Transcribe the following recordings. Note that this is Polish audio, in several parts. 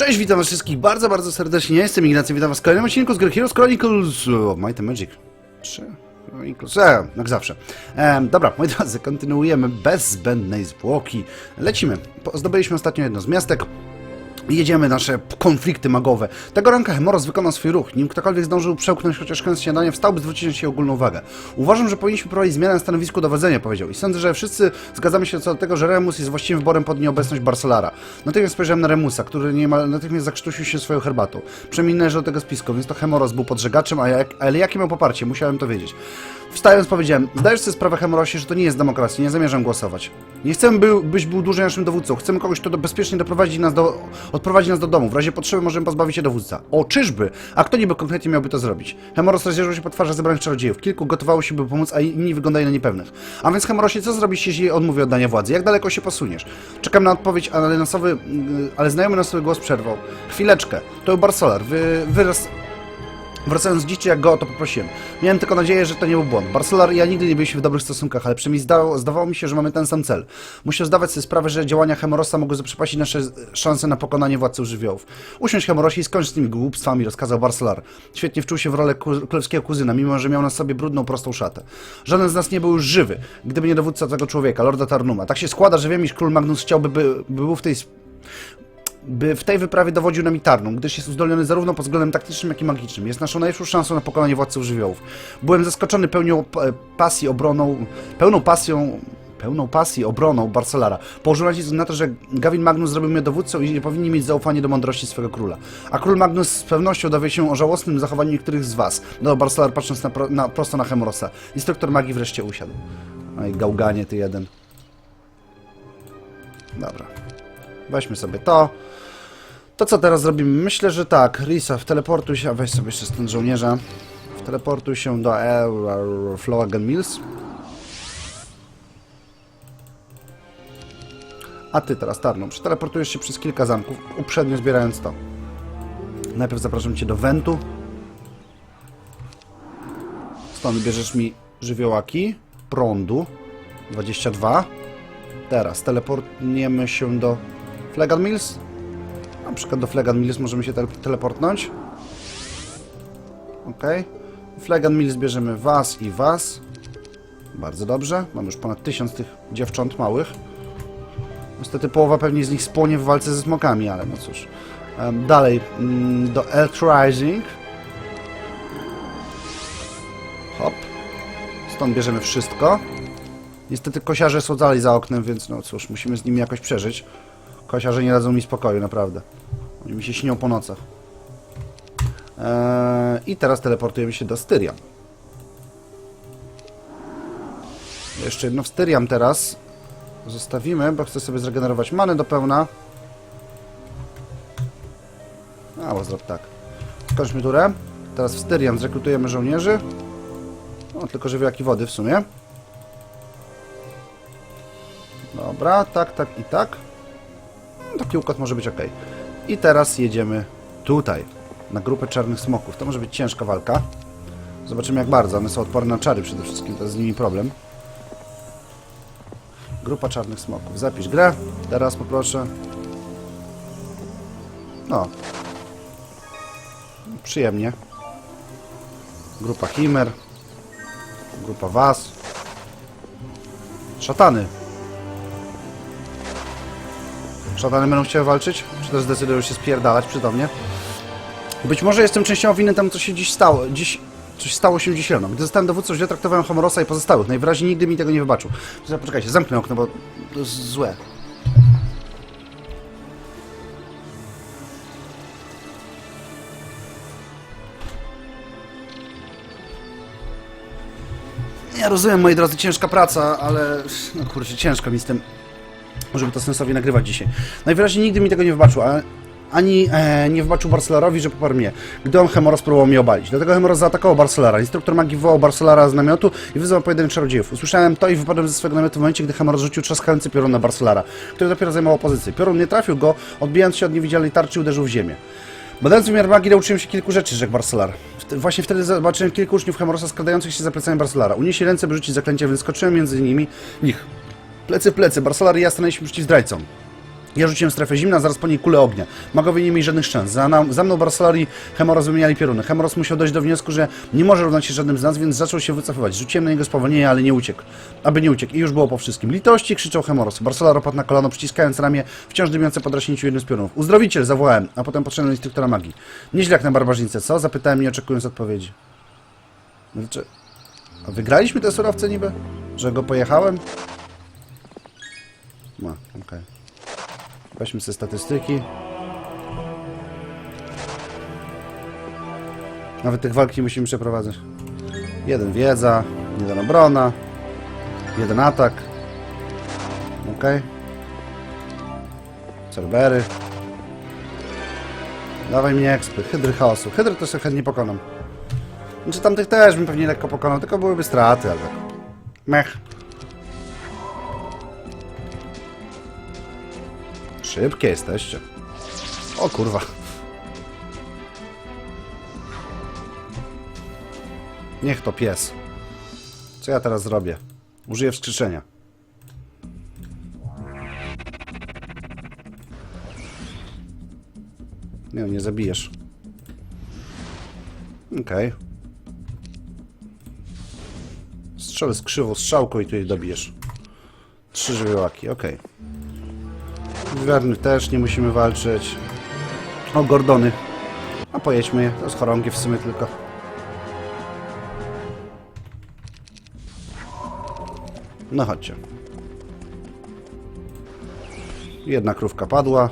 Cześć, witam was wszystkich bardzo, bardzo serdecznie. Ja jestem Ignacy, witam was w kolejnym odcinku z gry Heroes Chronicles of Might and Magic 3. Chronicles, e, jak zawsze. E, dobra, moi drodzy, kontynuujemy bez zbędnej zwłoki. Lecimy. Zdobyliśmy ostatnio jedno z miastek. Jedziemy nasze konflikty magowe. Tego ranka Hemoros wykonał swój ruch. Nim ktokolwiek zdążył przełknąć chociaż koniec śniadania, wstał, by zwrócić na siebie ogólną uwagę. Uważam, że powinniśmy prowadzić zmianę na stanowisku dowodzenia, powiedział. I sądzę, że wszyscy zgadzamy się co do tego, że Remus jest właściwym wyborem pod nieobecność Barsolara. Natychmiast spojrzałem na Remusa, który niemal natychmiast zakrztusił się swoją herbatą. Przynajmniej należy do tego spisku, więc to Hemoros był podżegaczem, a jak, ale jakie miał poparcie? Musiałem to wiedzieć. Wstając powiedziałem, zdajesz sobie sprawę Hemorosie, że to nie jest demokracja, nie zamierzam głosować. Nie chcemy, by, byś był dłużej naszym dowódcą. Chcemy kogoś, kto do, bezpiecznie doprowadzi nas do, odprowadzi nas do domu. W razie potrzeby możemy pozbawić się dowódca. O, czyżby? A kto niby konkretnie miałby to zrobić? Hemoros rozjeżdżał się po twarzach zebranych czarodziejów. Kilku gotowało się, by pomóc, a inni wyglądali na niepewnych. A więc Hemorosie, co zrobisz, jeśli odmówi oddania władzy? Jak daleko się posuniesz? Czekam na odpowiedź, ale nosowy, yy, ale znajomy nosowy głos przerwał. Chwileczkę. To był Barsolar. Wy, wyraz... Wracając z dziczy, jak go o to poprosiłem. Miałem tylko nadzieję, że to nie był błąd. Barcelar i ja nigdy nie byliśmy w dobrych stosunkach, ale przynajmniej zdało, zdawało mi się, że mamy ten sam cel. Musiał zdawać sobie sprawę, że działania Hemorosa mogły zaprzepaścić nasze szanse na pokonanie władców żywiołów. Usiądź Hemorosie i skończ z tymi głupstwami, rozkazał Barcelar. Świetnie wczuł się w rolę królewskiego kuzyna, mimo że miał na sobie brudną, prostą szatę. Żaden z nas nie był już żywy, gdyby nie dowódca tego człowieka, Lorda Tarnuma. Tak się składa, że wiem, iż król Magnus chciałby, by, by był w tej by w tej wyprawie dowodził nami Tarnum, gdyż jest uzdolniony zarówno pod względem taktycznym, jak i magicznym. Jest naszą najlepszą szansą na pokonanie władców żywiołów. Byłem zaskoczony pełnią p- pasji obroną, pełną pasją pełną pasji obroną Barcelara. Położył nacisk na to, że Gavin Magnus zrobił mnie dowódcą i powinni mieć zaufanie do mądrości swego króla. A król Magnus z pewnością dowie się o żałosnym zachowaniu niektórych z was, dodał Barcelar patrząc na, na, prosto na Hemorosa. Instruktor magii wreszcie usiadł. Oj, gałganie ty jeden. Dobra. Weźmy sobie to. To co teraz zrobimy? Myślę, że tak. Risa, wteleportuj się, a weź sobie jeszcze stąd żołnierza. Wteleportuj się do El Floagen Mills. A ty teraz, Tarną, przeteleportujesz się przez kilka zamków, uprzednio zbierając to. Najpierw zapraszam cię do Wentu. Stąd bierzesz mi żywiołaki, prądu, 22. Teraz teleportujemy się do Flegan Mills. Na przykład do Flegan Mills możemy się tele teleportnąć. Ok. Flegan Mills bierzemy was i was. Bardzo dobrze. Mamy już ponad tysiąc tych dziewcząt małych. Niestety połowa pewnie z nich spłonie w walce ze smokami, ale no cóż. Dalej, mm, do Earth Rising. Hop. Stąd bierzemy wszystko. Niestety kosiarze są dalej za oknem, więc no cóż, musimy z nimi jakoś przeżyć. Kosiarze nie dadzą mi spokoju, naprawdę. Oni mi się śnią po nocach. Eee, I teraz teleportujemy się do Styriam. Jeszcze jedno w Styriam teraz. Zostawimy, bo chcę sobie zregenerować manę do pełna. A, bo zrób tak. Skończmy turę. Teraz w Styriam zrekrutujemy żołnierzy. O, tylko żywiołaki wody w sumie. Dobra, tak, tak i tak. No, Taki układ może być ok. I teraz jedziemy tutaj, na grupę czarnych smoków. To może być ciężka walka. Zobaczymy jak bardzo. One są odporne na czary przede wszystkim, to jest z nimi problem. Grupa czarnych smoków. Zapisz grę. Teraz poproszę. No. Przyjemnie. Grupa Himer. Grupa Was. Szatany. Szatany będą chciały walczyć? Czy też zdecydują się spierdalać przytomnie? Być może jestem częściowo winny temu, co się dziś stało. Dziś coś stało się dziś rano. Gdy zostałem dowódcą, źle traktowałem Homorosa i pozostałych. Najwyraźniej nigdy mi tego nie wybaczył. Poczekajcie, zamknę okno, bo to jest złe. Ja rozumiem, moi drodzy, ciężka praca, ale no kurczę, ciężko mi z tym, żeby to sensownie nagrywać dzisiaj. Najwyraźniej nigdy mi tego nie wybaczył, ani e, nie wybaczył Barcelarowi, że poparł mnie, gdy on Hemoros próbował mnie obalić. Dlatego Hemoros zaatakował Barcelara. Instruktor magii wywołał Barcelara z namiotu i wyzwał pojedynek czarodziejów. Usłyszałem to i wypadłem ze swojego namiotu w momencie, gdy Hemoros rzucił trzaskający piorun na Barcelara, który dopiero zajmował pozycję. Piorun nie trafił go, odbijając się od niewidzialnej tarczy uderzył w ziemię. Badając wymiar magii nauczyłem się kilku rzeczy, rzekł Barcelar. Właśnie wtedy zobaczyłem kilku uczniów Hemorosa skradających się za plecami Barcelara. Unieśli ręce, by rzucić zaklęcie, więc skoczyłem między nimi nich. Plecy plecy, Barcelar i ja stanęliśmy przeciw zdrajcom. Ja rzuciłem strefę zimna, zaraz po niej kulę ognia. Magowie nie mieli żadnych szans. Za, nam, za mną Barcelona i Hemoros wymieniali pioruny. Hemoros musiał dojść do wniosku, że nie może równać się żadnym z nas, więc zaczął się wycofywać. Rzuciłem na niego spowolnienie, ale nie uciekł. Aby nie uciekł. I już było po wszystkim. Litości krzyczał Hemoros. Barcelona opadł na kolano, przyciskając ramię, wciąż dymiące po draśnięciu jednym z piorunów. Uzdrowiciel, zawołałem, a potem poszedłem do instruktora magii. Nieźle jak na barbarzyńcę, co? Zapytałem, nie oczekując odpowiedzi. Znaczy... A wygraliśmy te surowce niby? Że go pojechałem? No, okej. Weźmy sobie statystyki. Nawet tych walk nie musimy przeprowadzać. Jeden wiedza, jeden obrona, jeden atak. Ok. Cerbery. Dawaj mnie ekspy. Hydry chaosu. Hydry sobie chętnie pokonam. Znaczy tamtych też bym pewnie lekko pokonał, tylko byłyby straty, ale tak. Mech. Szybkie jesteście. O kurwa. Niech to pies. Co ja teraz zrobię? Użyję wskrzeszenia. Nie, nie zabijesz. Okej. Strzelę z krzywą strzałką i tu jej dobijesz. Trzy żywiołaki, okej. Wiarnych też nie musimy walczyć. O, Gordony. A pojedźmy je. To jest chorągiew w sumie tylko. No chodźcie. Jedna krówka padła.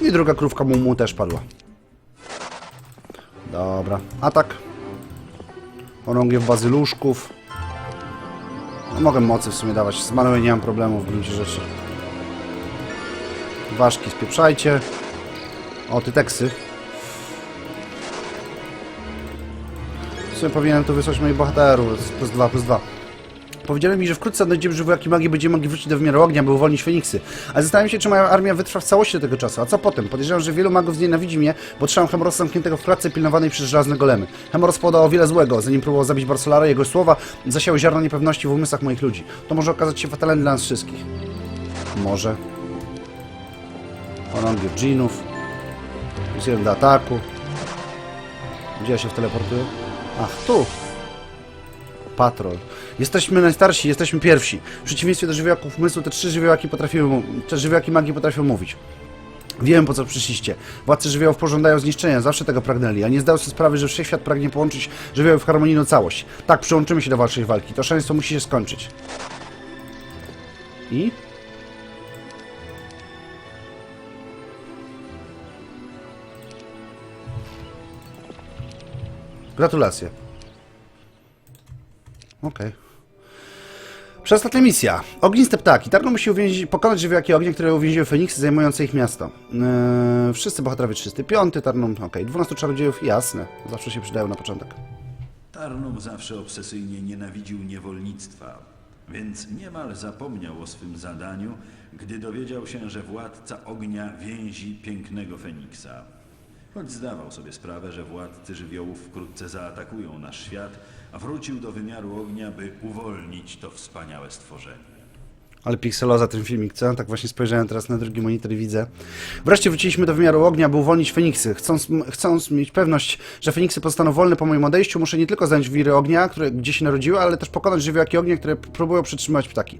I druga krówka mu, mu też padła. Dobra. Atak. Chorągiew bazyluszków. No, mogę mocy w sumie dawać. Z maną nie mam problemu w gruncie rzeczy. Ważki spieprzajcie. O, ty teksy. W sumie powinienem tu wysłać moich bohaterów. Plus 2, plus 2. Powiedzieli mi, że wkrótce odnajdziemy żywiołaki magii, będziemy mogli wrócić do wymiaru ognia, by uwolnić Feniksy. Ale zastanawiam się, czy moja armia wytrwa w całości do tego czasu. A co potem? Podejrzewam, że wielu magów znienawidzi mnie, bo trzymam Hemorosa zamkniętego w klatce pilnowanej przez żelazne golemy. Hemoros podał o wiele złego, zanim próbował zabić Barsolara, jego słowa zasiały ziarno niepewności w umysłach moich ludzi. To może okazać się fatalne dla nas wszystkich. Może. Chorągiew dżinów. Plus jeden do ataku. Gdzie ja się teleportuję? Ach, tu. Patrol. Jesteśmy najstarsi, jesteśmy pierwsi. W przeciwieństwie do żywiołaków umysłu, te trzy żywiołaki potrafiły, te żywiołaki magii potrafią mówić. Wiem, po co przyszliście. Władcy żywiołów pożądają zniszczenia, zawsze tego pragnęli, a nie zdał sobie sprawy, że wszechświat pragnie połączyć żywioły w harmonijną całość. Tak, przyłączymy się do waszej walki. To szaleństwo musi się skończyć. I? Gratulacje. Okej. Przedostatnia misja. Ogniste ptaki. Tarno musi pokonać żywiołaki ognia, które uwięziły Feniksy zajmujące ich miasto. Eee, wszyscy bohaterowie 35, Tarnum, okej. 12 czarodziejów, jasne. Zawsze się przydają na początek. Tarnum zawsze obsesyjnie nienawidził niewolnictwa, więc niemal zapomniał o swym zadaniu, gdy dowiedział się, że władca ognia więzi pięknego Feniksa. Choć zdawał sobie sprawę, że władcy żywiołów wkrótce zaatakują nasz świat, wrócił do wymiaru ognia, by uwolnić to wspaniałe stworzenie. Ale pikseloza ten filmik, co? Tak właśnie spojrzałem teraz na drugi monitor i widzę. Wreszcie wróciliśmy do wymiaru ognia, by uwolnić Feniksy. Chcąc, chcąc mieć pewność, że Feniksy pozostaną wolne po moim odejściu, muszę nie tylko zająć wiry ognia, które gdzie się narodziły, ale też pokonać żywiołaki ognia, które próbują przytrzymać ptaki.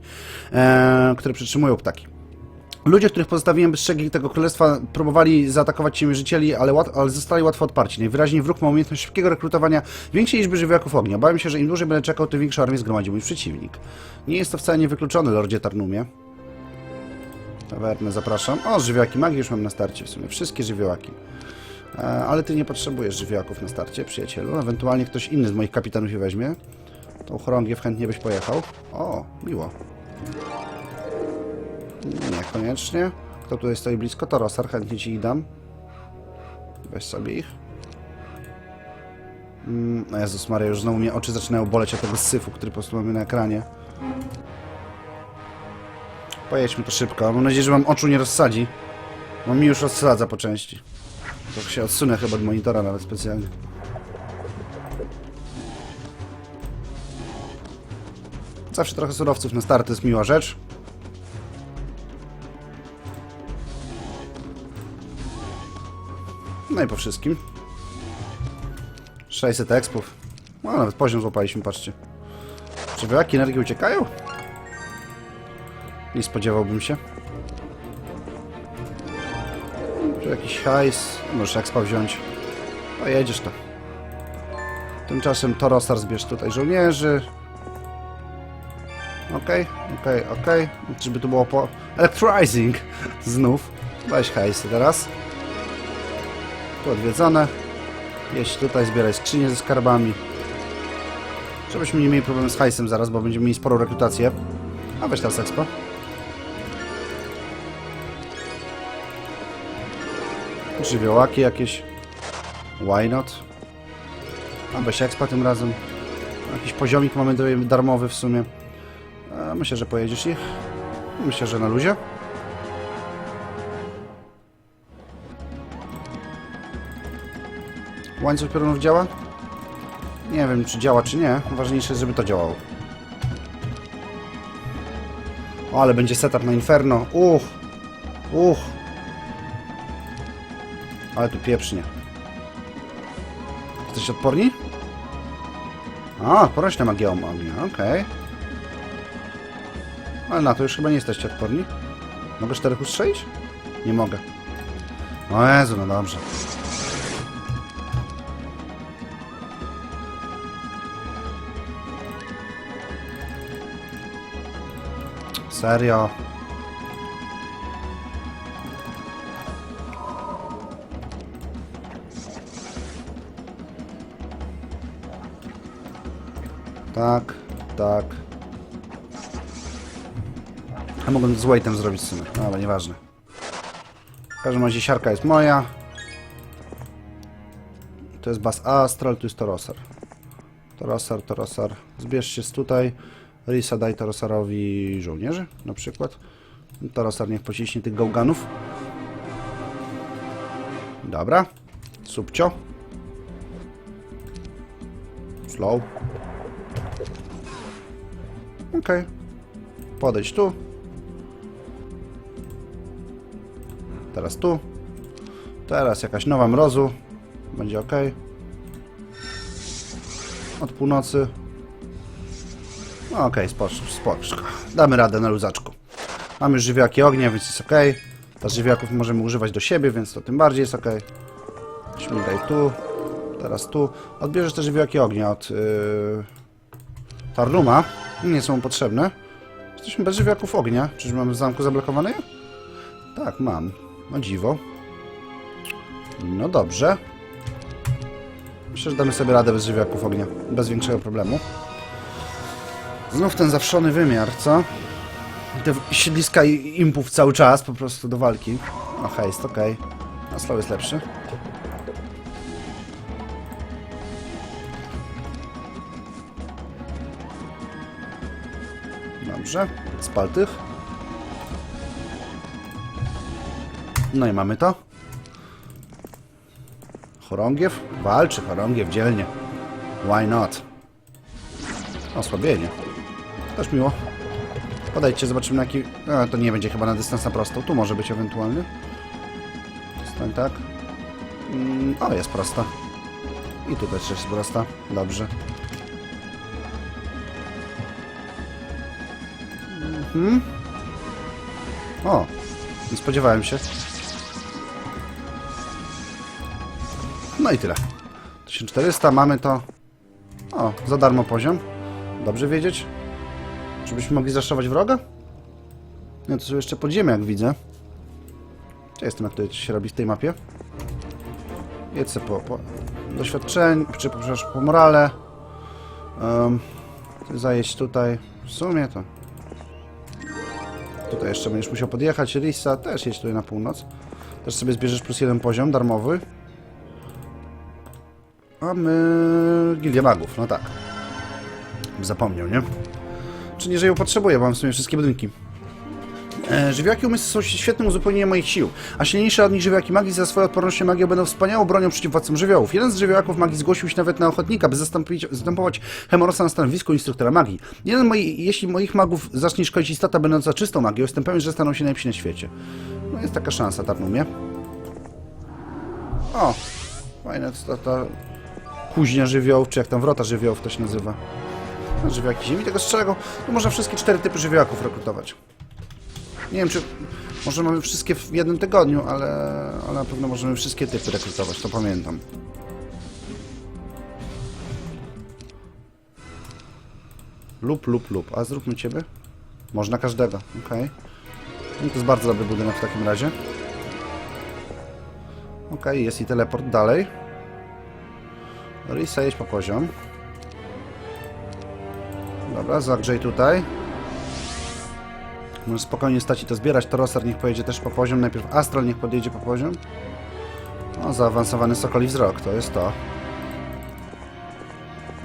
Eee, które przytrzymują ptaki. Ludzie, których pozostawiłem bez strzegi tego królestwa, próbowali zaatakować ciemiężycieli, ale, łat, ale zostali łatwo odparci. Najwyraźniej wróg ma umiejętność szybkiego rekrutowania większej liczby żywiołaków ognia. Bałem się, że im dłużej będę czekał, tym większą armię zgromadzi mój przeciwnik. Nie jest to wcale niewykluczone, Lordzie Tarnumie. Tavernę zapraszam. O, żywiołaki magii już mam na starcie w sumie. Wszystkie żywiołaki. E, ale ty nie potrzebujesz żywiołaków na starcie, przyjacielu. Ewentualnie ktoś inny z moich kapitanów je weźmie. Tą chorągiew chętnie byś pojechał. O, miło. Niekoniecznie. Kto tutaj stoi blisko? To Rosar, chętnie ci ich dam. Weź sobie ich. Mm, Jezus Maria, już znowu mnie oczy zaczynają boleć od tego syfu, który po prostu mamy na ekranie. Pojedźmy to szybko. Mam nadzieję, że wam oczu nie rozsadzi. Bo mi już rozsadza po części. To się odsunę chyba od monitora nawet specjalnie. Zawsze trochę surowców na start to jest miła rzecz. No po wszystkim. 600 expów. No, nawet poziom złapaliśmy, patrzcie. Czy wyjaki energii uciekają? Nie spodziewałbym się. Czy jakiś hajs? Możesz expa wziąć. Pojedziesz to. Tymczasem Torosar zbierz tutaj żołnierzy. Okej, okej, okej. Żeby to było po... Electrizing! Znów. Weź hajsy teraz. Tu odwiedzone. Jeść tutaj, zbieraj skrzynie ze skarbami. Żebyśmy nie mieli problemu z hajsem zaraz, bo będziemy mieli sporą rekrutację. A weź teraz expo. Żywiołaki jakieś. Why not? A weź expa tym razem. Jakiś poziomik mamy darmowy w sumie. Myślę, że pojedziesz ich. Myślę, że na luzie. Łańcuch piorunów działa? Nie wiem, czy działa, czy nie. Ważniejsze jest, żeby to działało. O, ale będzie setup na Inferno. Uch! Uch! Ale tu pieprznie. Jesteście odporni? A, odporność na magię ognia, okej. Ale na to już chyba nie jesteście odporni. Mogę czterech ustrzelić? Nie mogę. O Jezu, no dobrze. Serio? Tak, tak. A mogłem z weightem zrobić w no, ale nieważne. W każdym razie siarka jest moja. To jest Bas Astral, tu jest Torosar. Torosar, Torosar. Zbierz się z tutaj. Risa daj Torosarowi żołnierzy, na przykład. Torosar niech pociśnie tych gałganów. Dobra. Subcio. Slow. Okej. Podejdź tu. Teraz tu. Teraz jakaś nowa mrozu. Będzie ok. Od północy. No okej, okay, spoczko. Damy radę na luzaczku. Mamy już żywiołaki ognia, więc jest ok. Ta żywiołaków możemy używać do siebie, więc to tym bardziej jest ok. Śmigaj tu. Teraz tu. Odbierzesz te żywiołaki ognia od yy, Tarnuma. Nie są potrzebne. Jesteśmy bez żywiołaków ognia. Czyż mamy w zamku zablokowane je? Tak, mam. No dziwo. No dobrze. Myślę, że damy sobie radę bez żywiołaków ognia. Bez większego problemu. Znów ten zawszony wymiar, co? Te siedliska impów cały czas po prostu do walki. No hejst, okej. Okay. A slow jest lepszy. Dobrze. Spal tych. No i mamy to. Chorągiew? Walczy chorągiew dzielnie. Why not? Osłabienie. Też miło. Podejdźcie, zobaczymy na jaki... A, to nie będzie chyba na dystans na prostą. Tu może być ewentualny. Stań tak. Mm, o, jest prosta. I tutaj też jest prosta. Dobrze. Mhm. O, nie spodziewałem się. No i tyle. 1400, mamy to. O, za darmo poziom. Dobrze wiedzieć. Żebyśmy mogli zaszować wroga? Nie, to są jeszcze podziemia, jak widzę. Ja jestem, jak to się robi w tej mapie. Sobie po, po doświadczeń, czy przepraszam, po morale. Um, zajeść tutaj. W sumie to... Tutaj jeszcze będziesz musiał podjechać. Risa też jedź tutaj na północ. Też sobie zbierzesz plus jeden poziom darmowy. A my... Gildia Magów, no tak. Zapomniał, nie? Czy nie, że ją potrzebuję, bo mam w sumie wszystkie budynki. E, żywiołaki umysłu są świetnym uzupełnieniem moich sił, a silniejsze od nich żywiołaki magii za swoją odpornością magią będą wspaniałą bronią przeciw władcom żywiołów. Jeden z żywiołaków magii zgłosił się nawet na ochotnika, by zastępować Hemorosa na stanowisku instruktora magii. Jeden moi, jeśli moich magów zacznie szkodzić istota będąca czystą magią, jestem pewien, że staną się najlepsi na świecie. No jest taka szansa, Tarnumie. O! Fajne, to ta kuźnia żywiołów, czy jak tam wrota żywiołów to się nazywa. Żywiołaki ziemi, tego czego? Tu można wszystkie cztery typy żywiołaków rekrutować. Nie wiem, czy... Może mamy wszystkie w jednym tygodniu, ale, ale na pewno możemy wszystkie typy rekrutować, to pamiętam. Lub, lub, lub. A zróbmy ciebie? Można każdego, okej. No to jest bardzo dobry budynek w takim razie. Okej, jest i teleport dalej. Risa jedź po poziom. Dobra, zagrzej tutaj. Może spokojnie stać i to zbierać. Torosar niech pojedzie też po poziom. Najpierw Astral niech podjedzie po poziom. O, zaawansowany Sokoli wzrok, to jest to.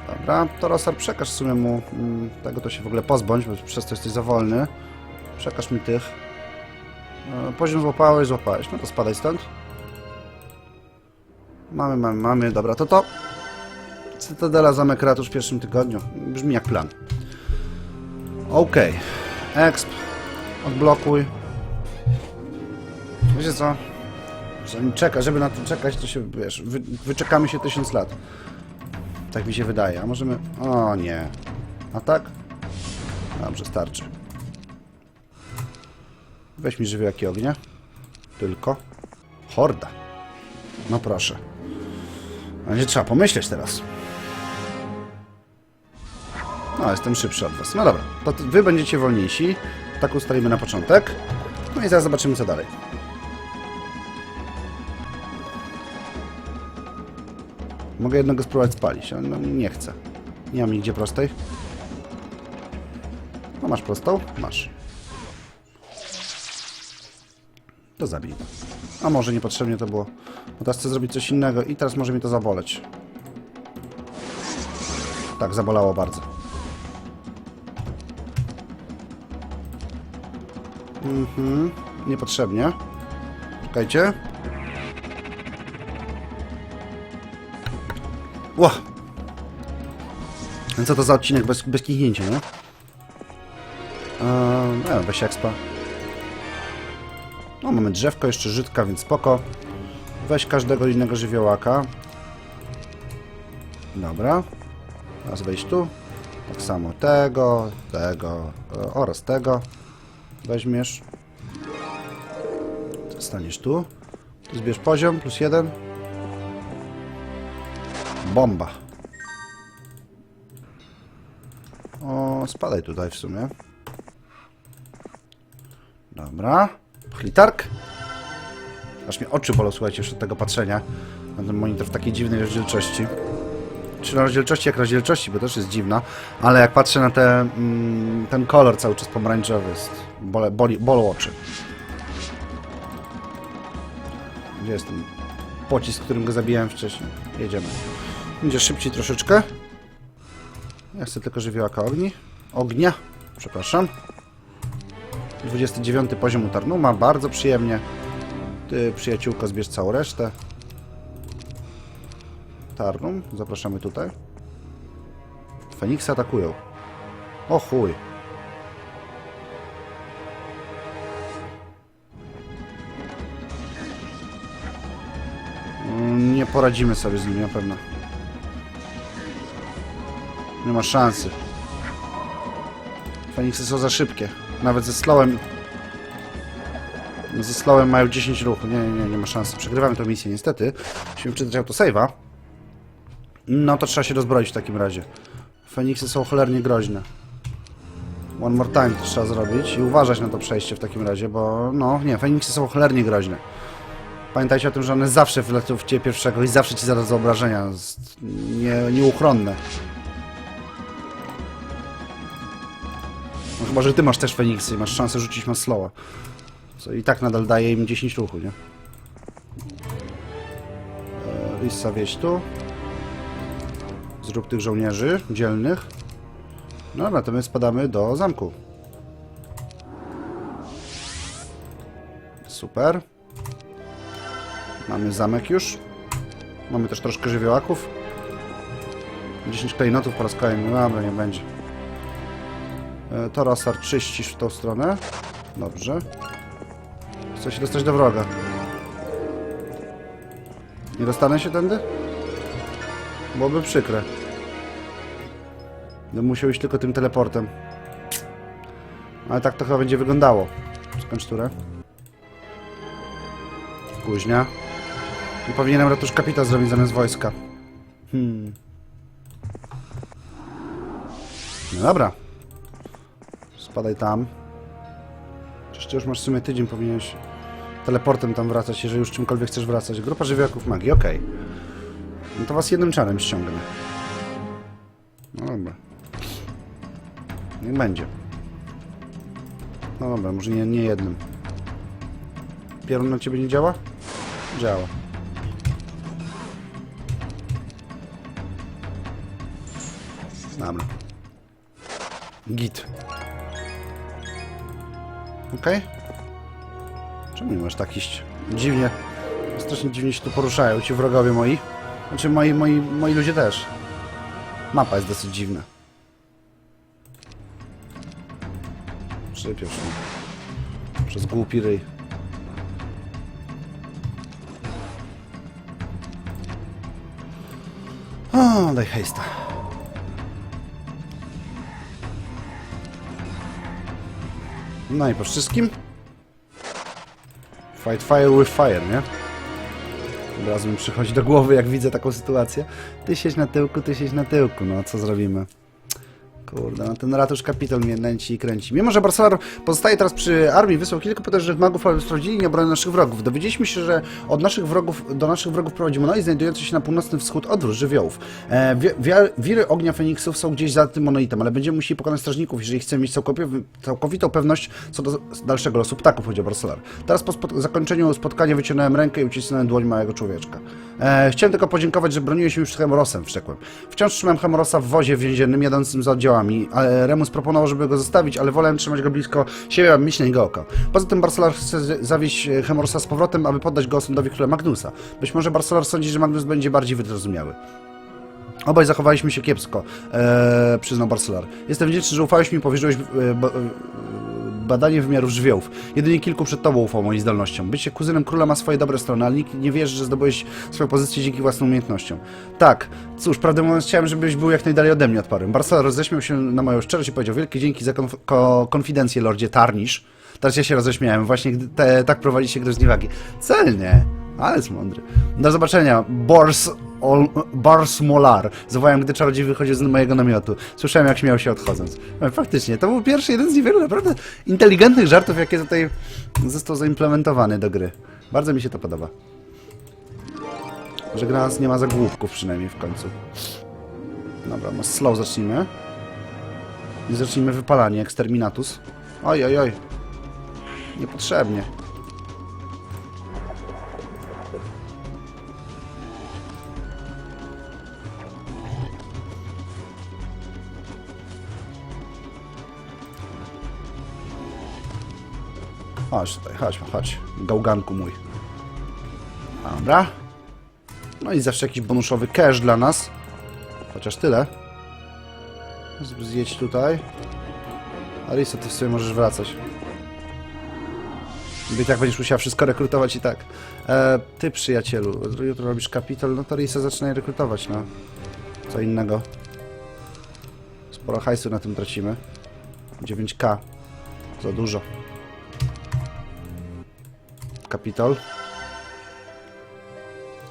Dobra, Torosar przekaż w sumie mu mm, tego to się w ogóle pozbądź, bo przez to jesteś za wolny. Przekaż mi tych. E, poziom złapałeś, złapałeś. No to spadaj stąd. Mamy, mamy, mamy. Dobra, to to. Cytadela zamek ratusz w pierwszym tygodniu. Brzmi jak plan. Okej. Exp. Odblokuj. Wiecie co? Żeby, czeka, żeby na to czekać, to się, wiesz, wy, wyczekamy się tysiąc lat. Tak mi się wydaje. A możemy... O nie. A tak? Dobrze, starczy. Weź mi żywiołaki ognia. Tylko. Horda. No proszę. Będzie trzeba pomyśleć teraz. No, jestem szybszy od was. No dobra, to wy będziecie wolniejsi. Tak ustalimy na początek. No i zaraz zobaczymy, co dalej. Mogę jednego spróbować spalić, ale no, nie chcę. Nie mam nigdzie prostej. No masz prostą? Masz. To zabij. A może niepotrzebnie to było. Bo teraz chcę zrobić coś innego i teraz może mi to zaboleć. Tak, zabolało bardzo. Mhm, niepotrzebnie. Czekajcie. Ło! Co to za odcinek bez, bez kichnięcia, nie? Eee, weź expa. No, mamy drzewko, jeszcze żydka, więc spoko. Weź każdego innego żywiołaka. Dobra. Teraz wejść tu. Tak samo tego, tego e, oraz tego. Weźmiesz. Staniesz tu. Tu zbierz poziom, plus jeden. Bomba. O, spadaj tutaj w sumie. Dobra. Chlitark. Aż mi oczy bolą, słuchajcie, już od tego patrzenia na ten monitor w takiej dziwnej rozdzielczości. Czy na rozdzielczości jak rozdzielczości, bo też jest dziwna, ale jak patrzę na te, mm, ten kolor cały czas pomarańczowy, jest bole, boli, bolą oczy. Gdzie jest ten pocisk, którym go zabijałem wcześniej? Jedziemy. Będzie szybciej troszeczkę. Ja chcę tylko żywiołaka ogni. Ognia, przepraszam. 29 poziom u Tarnuma, bardzo przyjemnie. Ty, przyjaciółko, zbierz całą resztę. Zapraszamy tutaj. Feniksy atakują. O chuj. Mm, Nie poradzimy sobie z nimi na pewno. Nie ma szansy. Feniksy są za szybkie. Nawet ze slowem... Ze slowem mają 10 ruchu. Nie, nie, nie, nie ma szansy. Przegrywamy tę misję niestety. Musimy czytać autosave'a. No to trzeba się rozbroić w takim razie. Feniksy są cholernie groźne. One more time to trzeba zrobić i uważać na to przejście w takim razie, bo no nie, Feniksy są cholernie groźne. Pamiętajcie o tym, że one zawsze wlecą w ciebie pierwszego i zawsze ci zadadzą obrażenia. Nie, nieuchronne. No chyba, że ty masz też Feniksy i masz szansę rzucić Maslowa. Co i tak nadal daje im 10 ruchu, nie? E, Rissa wieś tu. Zrób tych żołnierzy dzielnych. No, natomiast spadamy do zamku. Super. Mamy zamek już. Mamy też troszkę żywiołaków. 10 klejnotów po raz kolejny. No, dobra, nie będzie. E, Torosar czyścisz w tą stronę. Dobrze. Chcę się dostać do wroga. Nie dostanę się tędy? Byłoby przykre. Będę musiał iść tylko tym teleportem. Ale tak to chyba będzie wyglądało. Skończ turę. Kuźnia. I powinienem ratusz kapita zrobić zamiast wojska. Hmm. No dobra. Spadaj tam. Jeszcze już masz w sumie tydzień, powinieneś teleportem tam wracać, jeżeli już czymkolwiek chcesz wracać. Grupa żywiołaków magii, okej. No to was jednym czarem ściągnę. No dobra. Niech będzie. No dobra, może nie, nie jednym. Pierun na ciebie nie działa? Działa. Dobra. Git. Okej. Czemu nie masz tak iść? Dziwnie. Strasznie dziwnie się tu poruszają ci wrogowie moi. Znaczy moi, moi, moi ludzie też. Mapa jest dosyć dziwna. Przypiął się. Przez głupi ryj. O, daj hejsta. No i po wszystkim. Fight fire with fire, nie? Od razu mi przychodzi do głowy, jak widzę taką sytuację. Ty siedź na tyłku, ty siedź na tyłku, no co zrobimy? Kurde, no ten ratusz kapitol mnie nęci i kręci. Mimo, że Barcelar pozostaje teraz przy armii, wysłał kilku potężnych magów, ale sprawdzili nieobronę naszych wrogów. Dowiedzieliśmy się, że od naszych wrogów, do naszych wrogów prowadzi monolit znajdujący się na północny wschód od żywiołów. E, wi wi- wiry ognia Feniksów są gdzieś za tym monolitem, ale będziemy musieli pokonać strażników, jeżeli chcemy mieć całkowi- całkowitą pewność co do dalszego losu ptaków, powiedział Barcelar. Teraz po spot- zakończeniu spotkania wyciągnąłem rękę i ucisnąłem dłoń małego człowieczka. E, chciałem tylko podziękować, że broniłeś się już z Hemorosem, wściekłem. Wciąż trzymałem Hemorosa w wozie więziennym jadącym za oddziałami, ale Remus proponował, żeby go zostawić, ale wolałem trzymać go blisko siebie, aby mieć na niego oko. Poza tym Barcelar chce zawieźć e, Hemorosa z powrotem, aby poddać go osądowi króla Magnusa. Być może Barcelar sądzi, że Magnus będzie bardziej wyrozumiały. Obaj zachowaliśmy się kiepsko, e, przyznał Barcelar. Jestem wdzięczny, że ufałeś mi i powierzyłeś e, e, badanie wymiarów żywiołów. Jedynie kilku przed tobą ufał moim zdolnościom. Bycie kuzynem króla ma swoje dobre strony, ale nikt nie wierzy, że zdobyłeś swoją pozycję dzięki własnym umiejętnościom. Tak, cóż, prawdę mówiąc, chciałem, żebyś był jak najdalej ode mnie, odparłem. Barcelar roześmiał się na moją szczerość i powiedział, wielkie dzięki za konf- ko- konfidencję, lordzie Tarnisz. Teraz ja się roześmiałem, właśnie te, tak prowadzi się grę z niewagi. Celnie, ale jest mądry. Do zobaczenia, Bors... Ol, Bars Molar. Zawołałem, gdy czarodziej wychodził z mojego namiotu. Słyszałem, jak śmiał się odchodząc. No, faktycznie, to był pierwszy, jeden z niewielu naprawdę inteligentnych żartów, jakie tutaj został zaimplementowany do gry. Bardzo mi się to podoba. Że gra nas nie ma zagłówków przynajmniej w końcu. Dobra, no slow zacznijmy. I zacznijmy wypalanie, exterminatus. Oj, oj, oj. Niepotrzebnie. Chodź tutaj, chodź, chodź. Gałganku mój. Dobra. No i zawsze jakiś bonuszowy cash dla nas. Chociaż tyle. Zjedź tutaj. Arisa, ty w sobie możesz wracać. Gdy tak będziesz musiała wszystko rekrutować i tak. E, ty, przyjacielu, jutro robisz kapitol, no to Risa zaczyna je rekrutować, no. Co innego. Sporo hajsu na tym tracimy. 9k. Za dużo. Kapitol.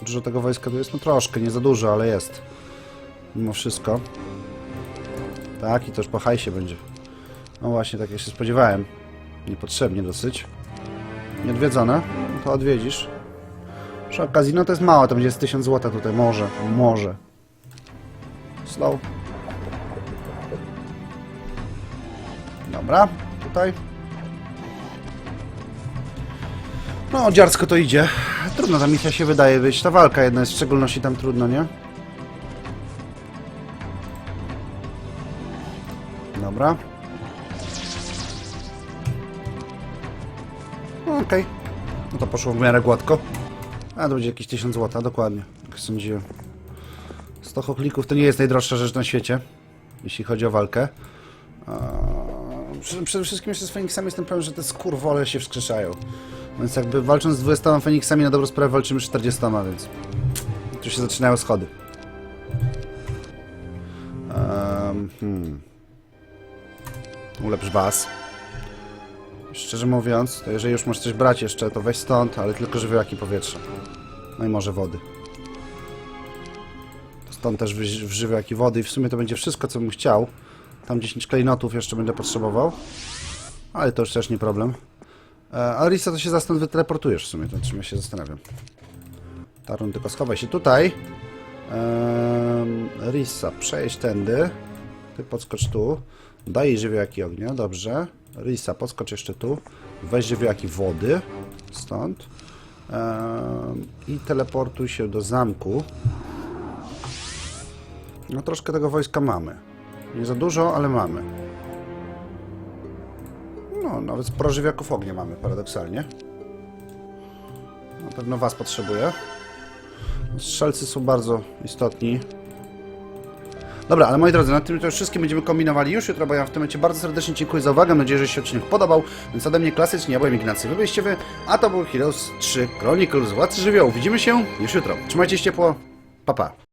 Dużo tego wojska tu jest? No troszkę, nie za dużo, ale jest. Mimo wszystko. Tak, i to już po hajsie będzie. No właśnie, tak jak się spodziewałem. Niepotrzebnie dosyć. Nieodwiedzone? No to odwiedzisz. Przy okazji, no to jest mało, tam gdzie jest 1000 zł tutaj, może, może. Slow. Dobra, tutaj. No, dziarsko to idzie. Trudno ta misja się wydaje być. Ta walka jedna jest w szczególności tam trudno, nie? Dobra. No, Okej. No to poszło w miarę gładko. A to będzie jakieś 1000 zł, dokładnie. Jak sądziłem. 100 choklików to nie jest najdroższa rzecz na świecie, jeśli chodzi o walkę. Przede, przede wszystkim jeszcze z Feniksami jestem pewien, że te skurwole się wskrzeszają. Więc jakby walcząc z 20 Feniksami na dobrą sprawę walczymy z 40, więc tu się zaczynają schody. Um, hmm. Ulepsz was. Szczerze mówiąc, to jeżeli już masz coś brać jeszcze, to weź stąd, ale tylko żywiołaki powietrza. No i może wody. Stąd też w żywiołaki wody i w sumie to będzie wszystko, co bym chciał. Tam 10 klejnotów jeszcze będę potrzebował. Ale to już też nie problem. E, a Risa to się za stąd wyteleportujesz w sumie, to czym ja się zastanawiam. Tarun, tylko schowaj się tutaj. Ehm, Risa, przejdź tędy. Ty podskocz tu. Daj jej żywiołaki ognia, dobrze. Risa, podskocz jeszcze tu. Weź żywiołaki wody. Stąd. I teleportuj się do zamku. No troszkę tego wojska mamy. Nie za dużo, ale mamy. Nawet sporo żywiołków ognia mamy, paradoksalnie. Na pewno was potrzebuję. Strzelcy są bardzo istotni. Dobra, ale moi drodzy, nad tym to już wszystkim będziemy kombinowali już jutro, bo ja w tym momencie bardzo serdecznie dziękuję za uwagę. Mam nadzieję, że się odcinek podobał. Więc ode mnie klasycznie, ja byłem Ignacy, wy byliście wy, a to był Heroes 3 Chronicles Władcy Żywiołów. Widzimy się już jutro. Trzymajcie się ciepło. Pa, pa.